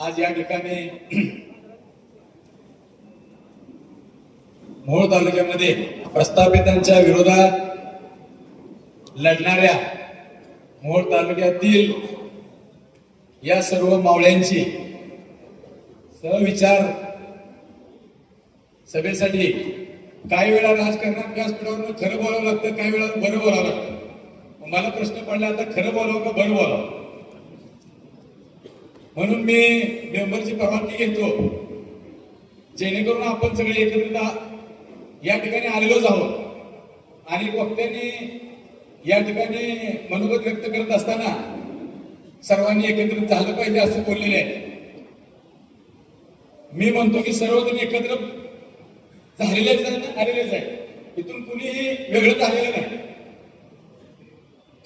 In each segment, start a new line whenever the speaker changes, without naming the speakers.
आज या ठिकाणी मोहोळ तालुक्यामध्ये प्रस्थापितांच्या विरोधात लढणाऱ्या मोहोळ तालुक्यातील या सर्व मावळ्यांची सहविचार सभेसाठी काही वेळा राजकारणात व्यासपीठावर खरं बोलावं लागतं काही वेळा बरं बोलावं लागतं. मला प्रश्न पडला आता खरं बोलावं का बरं बोलावं? म्हणून मी मेंबरची परवानगी घेतो. जेणेकरून आपण सगळे एकत्रित या ठिकाणी आलेलोच आहोत. आणि वक्त्यांनी या ठिकाणी मनोगत व्यक्त करत असताना सर्वांनी एकत्रित झालं पाहिजे असं बोललेलं आहे. मी म्हणतो की सर्वजण एकत्र झालेलेच आहे ना आलेलेच आहे. इथून कुणीही वेगळं झालेलं नाही.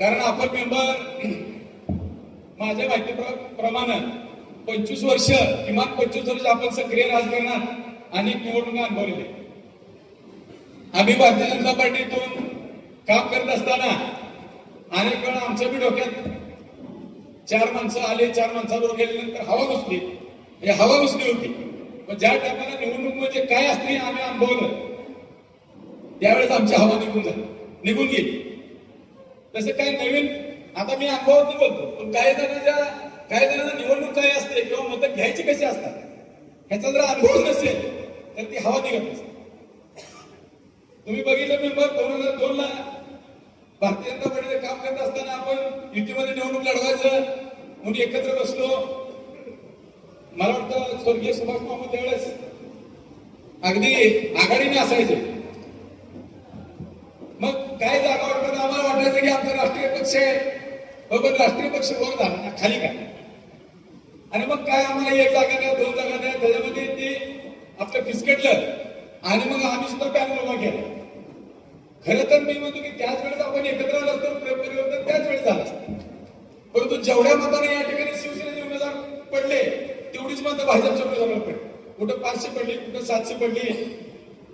कारण आपण मेंबर माझ्या माहितीप्रमाणे पंचवीस वर्ष किमान पंचवीस वर्ष आपण सक्रिय राजकारणात आणि निवडणुका अनुभवलेले आम्ही भारतीय जनता पार्टीतून काम करत असताना अनेक वेळा आमच्या बी डोक्यात चार माणसं आले चार माणसाबरोबर गेल्यानंतर हवा घुसली. हे हवा घुसली होती. पण ज्या टायमाला निवडणूक म्हणजे काय असते हे आम्ही अनुभवलं त्यावेळेस आमची हवा निघून झाली. निघून गेली. तसं काय नवीन आता मी अनुभवात बोलतो पण काही जणांच्या काही जणांना निवडणूक काय असते किंवा मतं घ्यायची कशी असतात? ह्याचा जर अनुभव नसेल तर ती हवा निघत असते तुम्ही बघितलं मेंबर दोन हजार दोन ला भारतीय जनता पार्टीचं काम करत असताना आपण युतीमध्ये निवडणूक लढवायचं म्हणून एकत्र बसलो. मला वाटतं स्वर्गीय सुभाष मामा त्यावेळेस अगदी आघाडीने असायचे. मग काय जागा वाटत आम्हाला वाटायचं की आमचा राष्ट्रीय पक्ष आहे. बरोबर राष्ट्रीय पक्ष वर झाला. ना खाली काय? आणि मग काय आम्हाला एक जागा द्या दोन जागा द्या त्याच्यामध्ये ते आपलं फिसकटलं आणि मग आम्ही सुद्धा पॅनल उभा केला. खरं तर मी म्हणतो की त्याच वेळेस आपण एकत्र आलो असतो परिवर्तन त्याच वेळेस झालं असतं. परंतु जेवढ्या मताने या ठिकाणी शिवसेनेचे उमेदवार पडले तेवढीच मतं भाजपच्या उमेदवाराला पडली. कुठं पाचशे पडली कुठं सातशे पडली.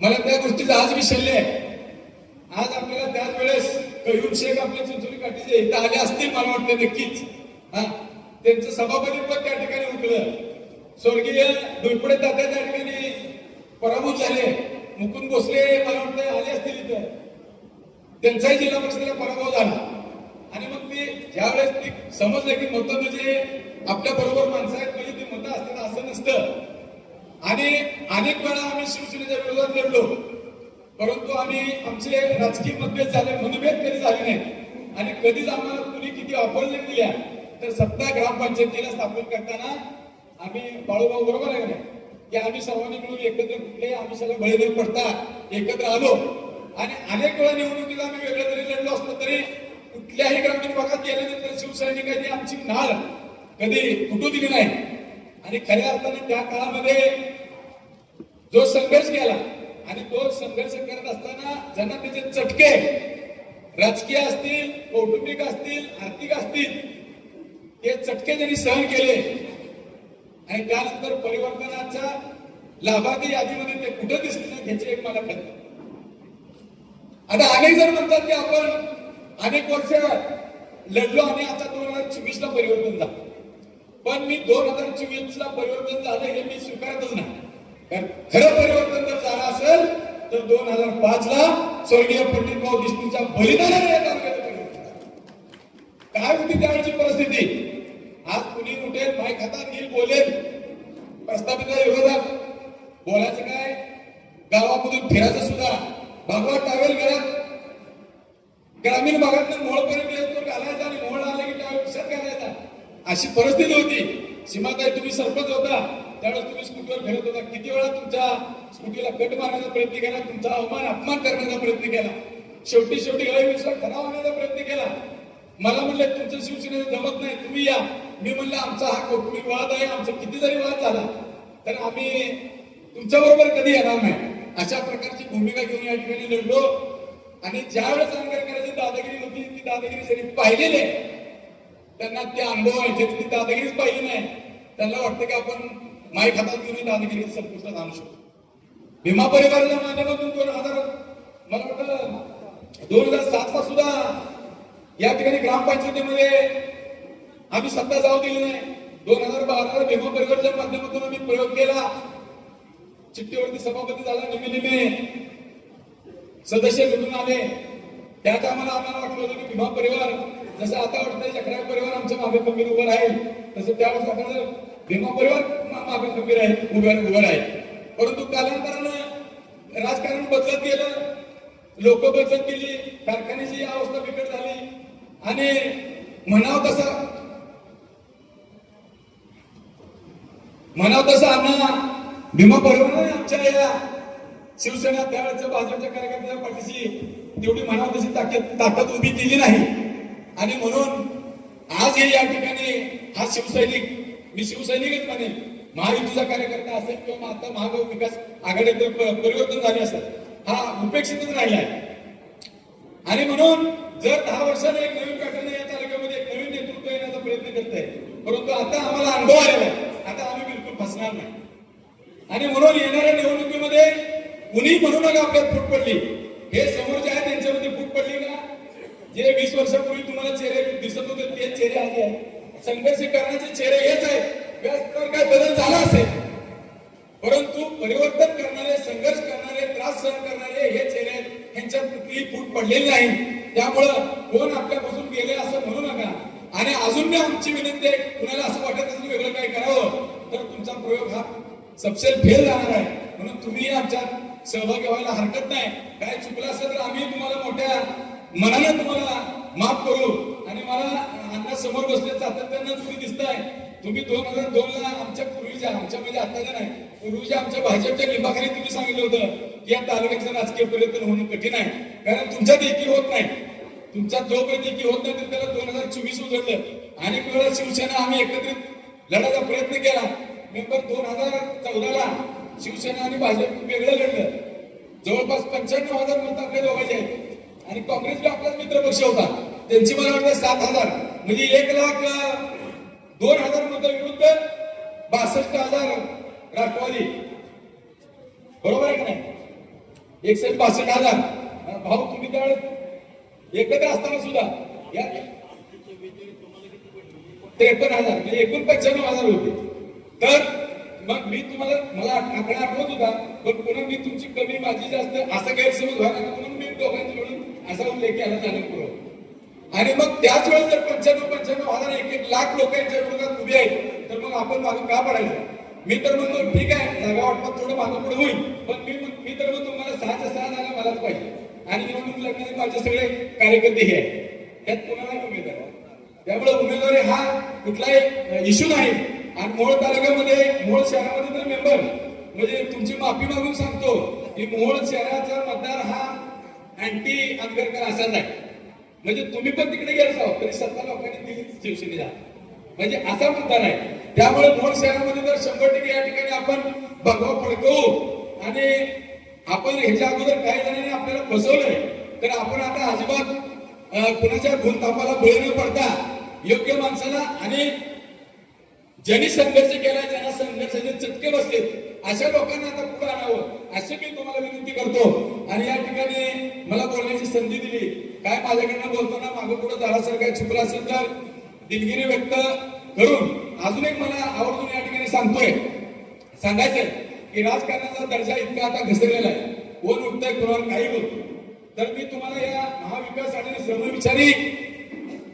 मला त्या गोष्टीचं आज विसरले आहे आज आपल्याला त्याच वेळेस कयूम शेख आपल्या चिंचोली काठीचे इथं आले असतील मला वाटतं नक्कीच. हा. त्यांचं सभापती पद त्या ठिकाणी उठलं. स्वर्गीय डोईपडे तात्या त्या ठिकाणी पराभूत झाले. मुकुंद भोसले मला वाटतं आले असतील इथं. त्यांचाही जिल्हा परिषदेला पराभव झाला. आणि मग ते ज्यावेळेस ते समजलं की मतं म्हणजे आपल्या बरोबर माणसं आहेत म्हणजे ती मतं असतात असं नसतं. आणि अनेक वेळा आम्ही शिवसेनेच्या विरोधात लढलो. परंतु आम्ही आमचे राजकीय मतभेद झाले मनभेद कधी झाले नाही आणि कधीच आम्हाला कुणी किती अपॉइंटमेंट दिल्या. तर सत्ता ग्रामपंचायतीला स्थापन करताना आम्ही बाळूभाऊ बरोबर आहे की आम्ही सर्वांनी मिळून एकत्र कुठले आम्ही सगळे बळी न पडता एकत्र आलो. आणि अनेक वेळा निवडणुकीला आम्ही वेगळं जरी लढलो असलो तरी कुठल्याही ग्रामीण भागात गेल्यानंतर शिवसैनिकांनी आमची नाळ कधी फुटू दिली नाही. आणि खऱ्या अर्थाने त्या काळामध्ये जो संघर्ष केला आणि तो संघर्ष करत असताना ज्यांना त्याचे चटके राजकीय असतील कौटुंबिक असतील आर्थिक असतील ते चटके त्यांनी सहन केले आणि त्यानंतर परिवर्तनाच्या लाभार्थी यादीमध्ये ते कुठं दिसले ह्याची एक मला खंत आता अनेक जण म्हणतात की आपण अनेक वर्ष लढलो आणि आता दोन हजार चोवीस ला परिवर्तन झालं. पण मी दोन हजार चोवीस ला परिवर्तन झालं हे मी स्वीकारतच नाही. कारण खरं परिवर्तन जर झालं असेल तर दोन हजार पाच ला स्वर्गीय पंडित भाऊ देशमुखच्या बलिदानाने या तालुक्याचं परिवर्तन झालं. काय होती त्यावेळची परिस्थिती. आज कुणी उठेल माय खातात घेईल बोलेल. प्रस्थापित विरोधात बोलायचं काय? गावामधून फिरायचं सुद्धा. भगवा टावेल घरात ग्रामीण भागातून मोळपर्यंत येतो घालायचा आणि मोळ आला की टावेल विसर घालायचा. अशी परिस्थिती होती. सीमाताई तुम्ही सरपंच होता. त्यावेळेस तुम्ही स्कूटीवर फिरत होता. किती वेळा तुमच्या स्कूटीला कट मारण्याचा प्रयत्न केला? तुमचा अवमान अपमान करण्याचा प्रयत्न केला? शेवटी शेवटी गळेविषयी ठराव आणण्याचा प्रयत्न केला. मला म्हणले तुमचं शिवसेनेचं जमत नाही तुम्ही या. मी म्हणलं आमचा हा कौटुंबिक वाद आहे? आमचा किती जरी वाद झाला तर आम्ही तुमच्या बरोबर कधी येणार नाही. अशा प्रकारची भूमिका घेऊन या ठिकाणी लढलो. आणि ज्यावेळेस आंबेडकरांची दादागिरी होती ती दादागिरी जरी पाहिलेली आहे त्यांना ते अनुभव आहे ती दादागिरीच पाहिली नाही. त्यांना वाटतं की आपण माईक हातात घेऊन दादागिरी संपुष्टात आणू शकतो. भीमा परिवाराच्या माध्यमातून दोन हजार मला वाटतं दोन हजार सात ला सुद्धा या ठिकाणी ग्रामपंचायतीमध्ये आम्ही सत्ता जाऊ दिली नाही. दोन हजार बाराला भीमा परिवारच्या माध्यमातून आम्ही प्रयोग केला. चिठ्ठीवरती सभापती झाला निमे निमे सदस्य निवडून आले. त्यात आम्हाला आम्हाला वाटलं होतं की भीमा परिवार जसं आता वाटतंय चक्रा परिवार आमच्या मागे खंबीर उभं राहील तसं त्यावेळेस वाटलं भीमा परिवार मागे खंबीर आहे उभं उभं राहील. परंतु कालांतरानं राजकारण बदलत गेलं. लोक बदलत गेली. कारखान्याची अवस्था बिकट झाली. आणि म्हणाव तसं म्हणाव तसं अण्णा भीमा परिवाराने आमच्या या शिवसेना त्यावेळेच्या भाजपच्या कार्यकर्त्याच्या पाठीशी तेवढी म्हणावं तशी ताकद ताकद उभी केली नाही. आणि म्हणून आज हे या ठिकाणी हा शिवसैनिक मी शिवसैनिकच म्हणे महायुतीचा कार्यकर्ता असेल किंवा आता महाविकास आघाडीत प- परिवर्तन झाले असेल हा उपेक्षितच राहिला आहे. आणि म्हणून जर दहा वर्षाने एक नवीन पॅटर्न या तालुक्यामध्ये एक नवीन नेतृत्व येण्याचा प्रयत्न करत आहे परंतु आता आम्हाला अनुभव आलेला आहे आता आम्ही बिलकुल फसणार नाही. आणि म्हणून येणाऱ्या निवडणुकीमध्ये कुणी म्हणू नका आपल्यात फूट पडली. हे समोर जे आहे त्यांच्यामध्ये फूट पडली का? जे वीस वर्षापूर्वी तुम्हाला चेहरे दिसत होते ते चेहरे आले आहे संघर्ष करण्याचे चेहरे हेच आहेत. व्यास तर काय बदल झाला असेल? परंतु परिवर्तन करणारे संघर्ष करणारे त्रास सहन करणारे हे चेहरे यांच्यात कुठलीही फूट पडलेली नाही. त्यामुळं कोण आपल्यापासून गेले असं म्हणू नका. आणि अजून मी आमची विनंती आहे कुणाला असं वाटत असेल वेगळं काय करावं तर तुमचा प्रयोग हा सबसेल फेल जाणार आहे. म्हणून तुम्ही आमच्यात सहभागी व्हायला हरकत नाही. काय चुकलं असेल तर आम्ही तुम्हाला मोठ्या मनाने तुम्हाला माफ करू. आणि मला अण्णा समोर बसले सातत्यानं तुम्ही दिसताय. तुम्ही दोन हजार दोन ला आमच्या पूर्वीच्या आमच्या म्हणजे आताच्या नाही पूर्वीच्या आमच्या भाजपच्या लिंबाखाली तुम्ही सांगितलं होतं. या तालुक्याचं राजकीय परिवर्तन होणं कठीण आहे. कारण तुमच्या देखील होत नाही. तुमचा जोपर्यंत एकी होत नाही तर त्याला दोन हजार चोवीस उजडलं आणि वेळा शिवसेना आम्ही एकत्रित लढायचा प्रयत्न केला. नंतर दोन हजार चौदाला शिवसेना आणि भाजप वेगळं लढलं. जवळपास पंच्याण्णव हजार मत आपल्या दोघांचे आहेत. आणि काँग्रेस बी आपलाच मित्र पक्ष होता. त्यांची मला वाटतं सात हजार. म्हणजे एक लाख दोन हजार मत विरुद्ध बासष्ट हजार राष्ट्रवादी. बरोबर आहे का नाही? एकशे बासष्ट हजार. भाऊ तुम्ही त्यावेळेस एकत्र असताना सुद्धा या त्रेपन्न हजार म्हणजे एकूण पंच्याण्णव हजार होते. तर मग मी तुम्हाला मला आकडा आठवत होता पण पुन्हा मी तुमची कमी माझी जास्त असा गैरसमज व्हायला म्हणून मी दोघांनी मिळून असा उल्लेख केला झाला पुरव आणि मग त्याच वेळेस जर पंच्याण्णव पंच्याण्णव हजार एक एक लाख लोकांच्या विरोधात उभे आहेत तर मग आपण मागून का पडायचं? मी तर म्हणतो ठीक आहे जागा वाटपात थोडं मागं पुढे होईल. पण मी मी तर म्हणतो मला सहाच्या सहा जागा मलाच पाहिजे. आणि निवडणूक लढणारे माझे सगळे कार्यकर्ते हे आहेत. त्यात कोणाला उमेदवार? त्यामुळे उमेदवारी हा कुठलाही इश्यू नाही. आणि मोहोळ तालुक्यामध्ये मोहोळ शहरामध्ये तर मेंबर म्हणजे तुमची माफी मागून सांगतो की मोहोळ शहराचा मतदार हा अँटी आंबेडकर असाच आहे. म्हणजे तुम्ही पण तिकडे गेला तरी सत्ता लोकांनी दिली शिवसेनेला. म्हणजे असा मतदार आहे. त्यामुळे भोर शहरामध्ये जर शंभर टक्के या ठिकाणी आपण भगवा फडकवू आणि आपण ह्याच्या अगोदर काही जणांनी आपल्याला फसवलंय तर आपण आता अजिबात कुणाच्या गुणतापाला बळी न पडता योग्य माणसाला आणि ज्यांनी संघर्ष केला ज्यांना संघर्षाचे चटके बसले अशा लोकांना आता पुढे आणावं? अशी मी तुम्हाला विनंती करतो. आणि या ठिकाणी मला बोलण्याची संधी दिली. काय माझ्याकडनं बोलताना मागं पुढे झाल्यासारखं काय चुकलं असेल तर दिलगिरी व्यक्त करून अजून एक मला आवर्जून या ठिकाणी सांगतोय सांगायचंय की राजकारणाचा दर्जा इतका आता घसरलेला आहे. कोण उठतंय कोणावर काही बोलतो तर मी तुम्हाला या महाविकास आणि समविचारी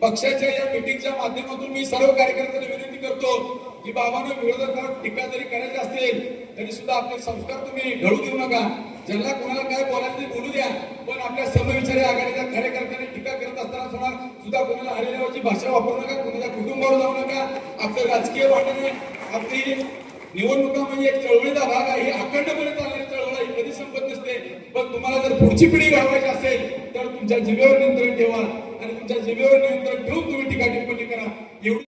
पक्षाच्या या मिटिंगच्या माध्यमातून मी सर्व कार्यकर्त्यांना विनंती करतो की बाबांना विरोधकावर टीका जरी करायची असेल तरी सुद्धा आपले संस्कार तुम्ही घडू देऊ नका. ज्यांना कोणाला काय बोलायचं बोलू द्या. पण आपल्या समविचारी आघाडीच्या कार्यकर्त्यांनी टीका करत असताना सुद्धा सुद्धा कोणाला हरिनावाची भाषा वापरू नका कोणाच्या कुटुंबावर जाऊ नका. आपलं राजकीय वाटणे आपली निवडणुका म्हणजे एक चळवळीचा भाग आहे. ही अखंडपणे चाललेली चळवळ आहे. कधी संपत नसते. पण तुम्हाला जर पुढची पिढी घडवायची असेल तर तुमच्या जिभेवर नियंत्रण ठेवा आणि तुमच्या जिभेवर नियंत्रण ठेवून तुम्ही टीका टिप्पणी करा. एवढी